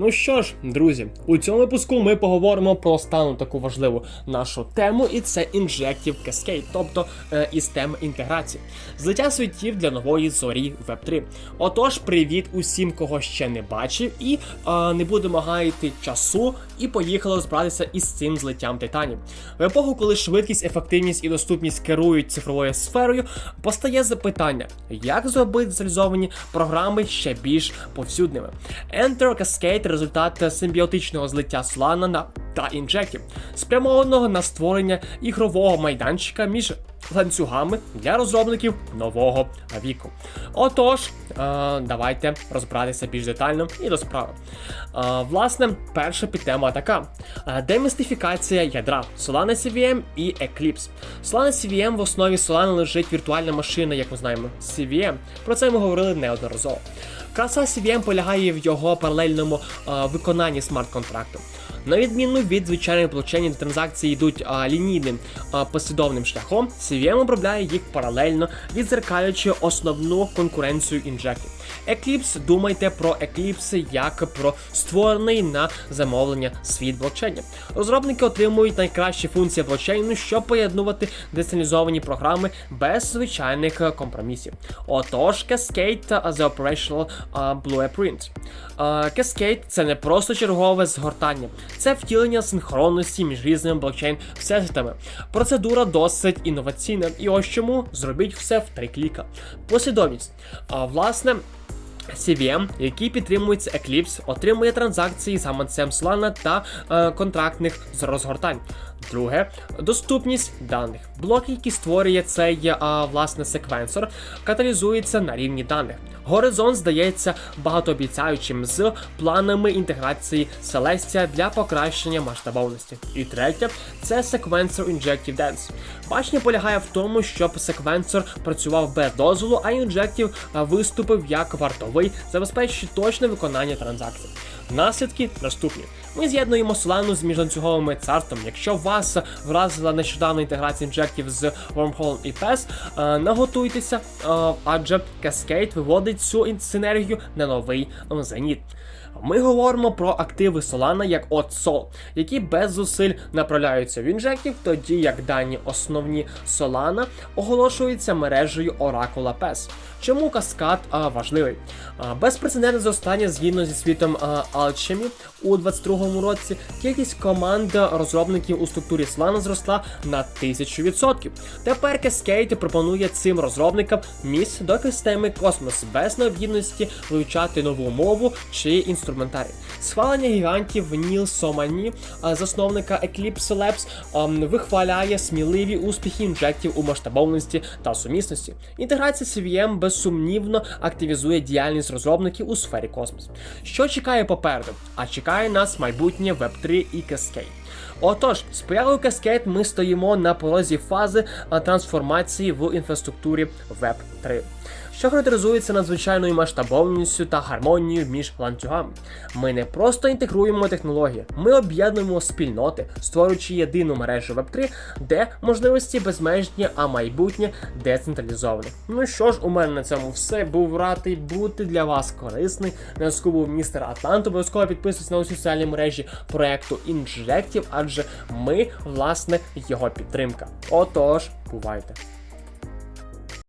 Ну що ж, друзі, у цьому випуску ми поговоримо про останню таку важливу нашу тему, і це Injective Cascade, тобто е, із теми інтеграції, злиття світів для нової зорі Web 3. Отож, привіт усім, кого ще не бачив, і е, не будемо гаяти часу, і поїхали розбиратися із цим злиттям титанів. В епоху, коли швидкість, ефективність і доступність керують цифровою сферою, постає запитання, як зробити децентралізовані програми ще більш повсюдними. Enter Cascade – результат симбіотичного злиття Сланана та інжеків, спрямованого на створення ігрового майданчика між ланцюгами для розробників нового віку. Отож, е, давайте розбиратися більш детально і до справи. Е, власне, перша підтема така: Е, демістифікація ядра Solana CVM і Eclipse. Solana CVM в основі Solana лежить віртуальна машина, як ми знаємо, CVM. Про це ми говорили неодноразово. Краса CVM полягає в його паралельному виконанні смарт-контракту. На відміну від звичайних блокчейнів, транзакції йдуть а, лінійним а, послідовним шляхом, CVM обробляє їх паралельно, відзеркалюючи основну конкуренцію інжектів. Eclipse думайте про Eclipse як про створений на замовлення світ блокчейнів. Розробники отримують найкращі функції блокчейну, щоб поєднувати децентралізовані програми без звичайних е, компромісів. Отож, Cascade The Operational а, Blueprint. Cascade це не просто чергове згортання, це втілення синхронності між різними блокчейн всесвітами. Процедура досить інноваційна, і ось чому зробіть все в три кліка. Послідовність. А, власне. CVM, який підтримується Eclipse, отримує транзакції за мансем Solana та е, контрактних розгортань. Друге доступність даних. Блок, який створює цей е, власне секвенсор, каталізується на рівні даних. Горизонт здається багатообіцяючим з планами інтеграції Celestia для покращення масштабовності. І третє це секвенсор Injective Dance. Бачення полягає в тому, щоб секвенсор працював без дозволу, а Injective е, виступив як вартовий, забезпечуючи точне виконання транзакцій. Наслідки наступні. Ми з'єднуємо Solana з міжланцюговими царством. Якщо вас вразила нещодавна інтеграція інжектів з Wormhole і PES, е, наготуйтеся, е, адже Cascade виводить цю синергію на новий зеніт. Ми говоримо про активи Solana як от які без зусиль направляються в інжектів, тоді як дані основні Solana оголошуються мережею Oracle PES. Чому каскад а, важливий? А, безпрецедентне зростання згідно зі світом а, Alchemy у 22-му році. Кількість команд розробників у структурі Solana зросла на 1000%. Тепер Cascade пропонує цим розробникам місць до екосистеми Космос без необхідності вивчати нову мову чи інструментарій. Схвалення гігантів Ніл Сомані, засновника Eclipse Labs, вихваляє сміливі успіхи інжектів у масштабовності та сумісності. Інтеграція CVM безсумнівно активізує діяльність розробників у сфері космос. Що чекає попереду? А чекає нас майбутнє Web3 і Cascade. Отож, з появою Cascade ми стоїмо на порозі фази трансформації в інфраструктурі Web 3 що характеризується надзвичайною масштабовністю та гармонією між ланцюгами. Ми не просто інтегруємо технології, ми об'єднуємо спільноти, створюючи єдину мережу Web3, де можливості безмежні, а майбутнє децентралізоване. Ну що ж, у мене на цьому все. Був радий бути для вас корисний. На був містер Атлант. Обов'язково підписуйтесь на усі соціальні мережі проекту Injective, адже ми, власне, його підтримка. Отож, бувайте!